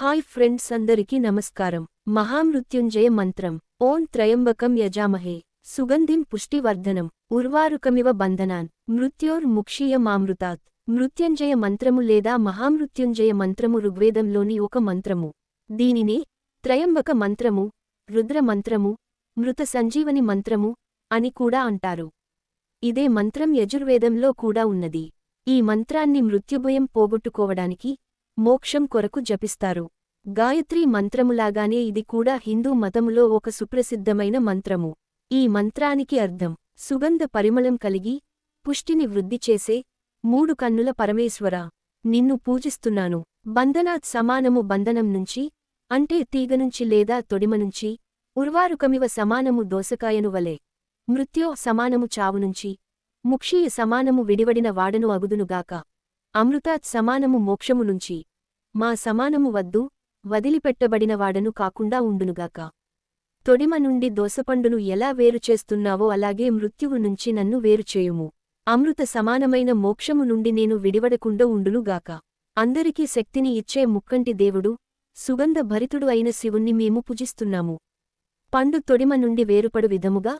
Hi friends అందరికీ నమస్కారం. మహామృత్యుంజయ మంత్రం. ఓం త్రయంబకం యజామహే. సుగంధిం పుష్టివర్ధనం. ఉర్వారుకమివ బంధనాన్. మృత్యోర్ ముక్షీయ మామృతాత్ మృత్యుంజయ మంత్రము లేదా మహామృత్యుంజయ మంత్రము ఋగ్వేదంలోని ఒక మంత్రము. దీనినే త్రయంబక మంత్రము రుద్ర మంత్రము మృత సంజీవని మంత్రము అని కూడా అంటారు. ఇదే మంత్రం యజుర్వేదంలో కూడా ఉన్నది. ఈ మంత్రాన్ని మృత్యుభయం పోగొట్టుకోవడానికి మోక్షం కొరకు జపిస్తారు. గాయత్రీ మంత్రములాగానే ఇది కూడా హిందూ మతములో ఒక సుప్రసిద్ధమైన మంత్రము. ఈ మంత్రానికి అర్థం సుగంధ పరిమళం కలిగి పుష్టిని వృద్ధి చేసే మూడు కన్నుల పరమేశ్వరా నిన్ను పూజిస్తున్నాను. బంధనాత్ సమానము బంధనం నుంచి అంటే తీగనుంచి లేదా తొడిమనుంచి ఉర్వారుకమివ సమానము దోసకాయను వలె మృత్యో సమానము చావునుంచి ముక్షీయ సమానము విడివడిన వాడను అగుదునుగాక. అమృతాత్ సమానము మోక్షము నుంచి మా సమానము వద్దు వదిలిపెట్టబడిన వాడను కాకుండా ఉండునుగాక. తొడిమ నుండి దోసపండును ఎలా వేరుచేస్తున్నావో అలాగే మృత్యువు నుంచి నన్ను వేరుచేయుము అమృత సమానమైన మోక్షము నుండి నేను విడివడకుండా ఉండునుగాక. అందరికీ శక్తిని ఇచ్చే ముక్కంటి దేవుడు సుగంధ భరితుడు అయిన శివుణ్ణి మేము పూజిస్తున్నాము. పండు తొడిమ నుండి వేరుపడు విధముగా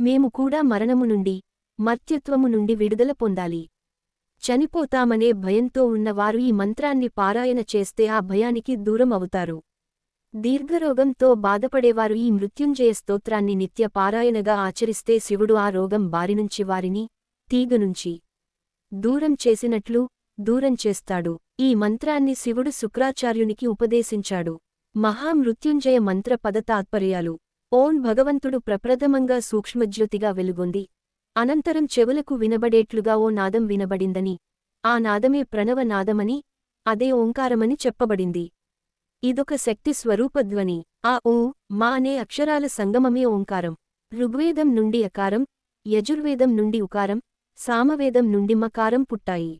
మేము కూడా మరణము నుండి మర్త్యత్వము నుండి విడుదల పొందాలి. చనిపోతామనే భయంతో ఉన్నవారు ఈ మంత్రాన్ని పారాయణ చేస్తే ఆ భయానికి దూరం అవుతారు దీర్ఘరోగంతో బాధపడేవారు ఈ మృత్యుంజయ స్తోత్రాన్ని నిత్య పారాయణగా ఆచరిస్తే శివుడు ఆ రోగం బారినుంచి వారిని తీగనుంచి దూరం చేసినట్లు దూరం చేస్తాడు. ఈ మంత్రాన్ని శివుడు శుక్రాచార్యునికి ఉపదేశించాడు. మహామృత్యుంజయ మంత్ర పద తాత్పర్యాలు. ఓం భగవంతుడు ప్రప్రథమంగా సూక్ష్మజ్యోతిగా వెలుగొంది. అనంతరం చెవులకు వినబడేట్లుగా ఓ నాదం వినబడిందని ఆ నాదమే ప్రణవ నాదమని అదే ఓంకారమని చెప్పబడింది. ఇదొక శక్తి స్వరూపధ్వని ఆ ఓ మా అనే అక్షరాల సంగమమే ఓంకారం. ఋగ్వేదం నుండి అకారం యజుర్వేదం నుండి ఉకారం సామవేదం నుండి మకారం పుట్టాయి.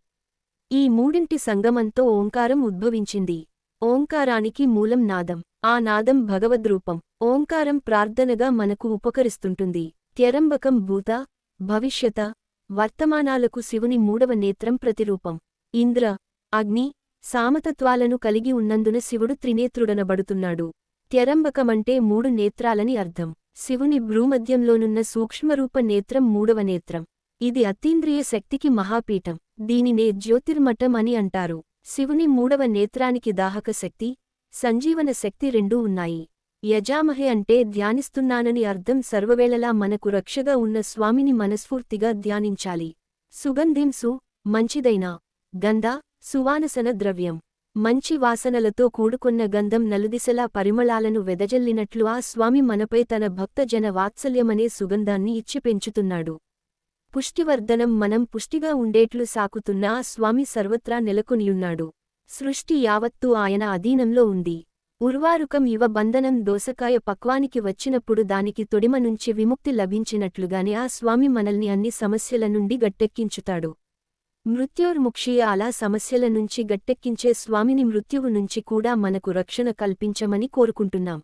ఈ మూడింటి సంగమంతో ఓంకారం ఉద్భవించింది. ఓంకారానికి మూలం నాదం. ఆ నాదం భగవద్రూపం. ఓంకారం ప్రార్థనగా మనకు ఉపకరిస్తుంటుంది. త్యరంబకం భూత భవిష్యత వర్తమానాలకు శివుని మూడవ నేత్రం ప్రతిరూపం. ఇంద్ర అగ్ని సామతత్వాలను కలిగి ఉన్నందున శివుడు త్రినేత్రుడనబడుతున్నాడు. త్యరంబకమంటే మూడు నేత్రాలని అర్థం. శివుని భ్రూమధ్యంలోనున్న సూక్ష్మరూప నేత్రం మూడవ నేత్రం. ఇది అతీంద్రియ శక్తికి మహాపీఠం. దీనినే జ్యోతిర్మఠం అని అంటారు. శివుని మూడవ నేత్రానికి దాహక శక్తి సంజీవన శక్తి రెండూ ఉన్నాయి. యజామహే అంటే ధ్యానిస్తున్నానని అర్థం సర్వవేళలా మనకు రక్షగా ఉన్న స్వామిని మనస్ఫూర్తిగా ధ్యానించాలి. సుగంధింసు మంచిదైన. గంధ సువానసన ద్రవ్యం. మంచి వాసనలతో కూడుకున్న గంధం నలుదిశలా పరిమళాలను వెదజల్లినట్లు ఆ స్వామి మనపై తన భక్తజన వాత్సల్యమనే సుగంధాన్ని ఇచ్చి పెంచుతున్నాడు. పుష్టివర్ధనం మనం పుష్టిగా ఉండేట్లు సాకుతున్న ఆ స్వామి సర్వత్రా నెలకొనియున్నాడు. సృష్టి యావత్తూ ఆయన అధీనంలో ఉంది. ఉర్వారుకం యువ బంధనం దోసకాయ పక్వానికి వచ్చినప్పుడు దానికి తొడిమ నుంచి విముక్తి లభించినట్లుగానే ఆ స్వామి మనల్ని అన్ని సమస్యల నుండి గట్టెక్కించుతాడు. మృత్యోర్ముక్షీయ అలా సమస్యల నుంచి గట్టెక్కించే స్వామిని మృత్యువు నుంచి కూడా మనకు రక్షణ కల్పించమని కోరుకుంటున్నాం.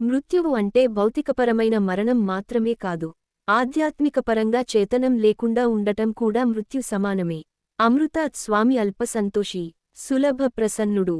మృత్యువు అంటే భౌతికపరమైన మరణం మాత్రమే కాదు ఆధ్యాత్మికపరంగా చేతనం లేకుండా ఉండటం కూడా మృత్యు సమానమే. అమృతాత్ స్వామి అల్పసంతోషి సులభ ప్రసన్నుడు.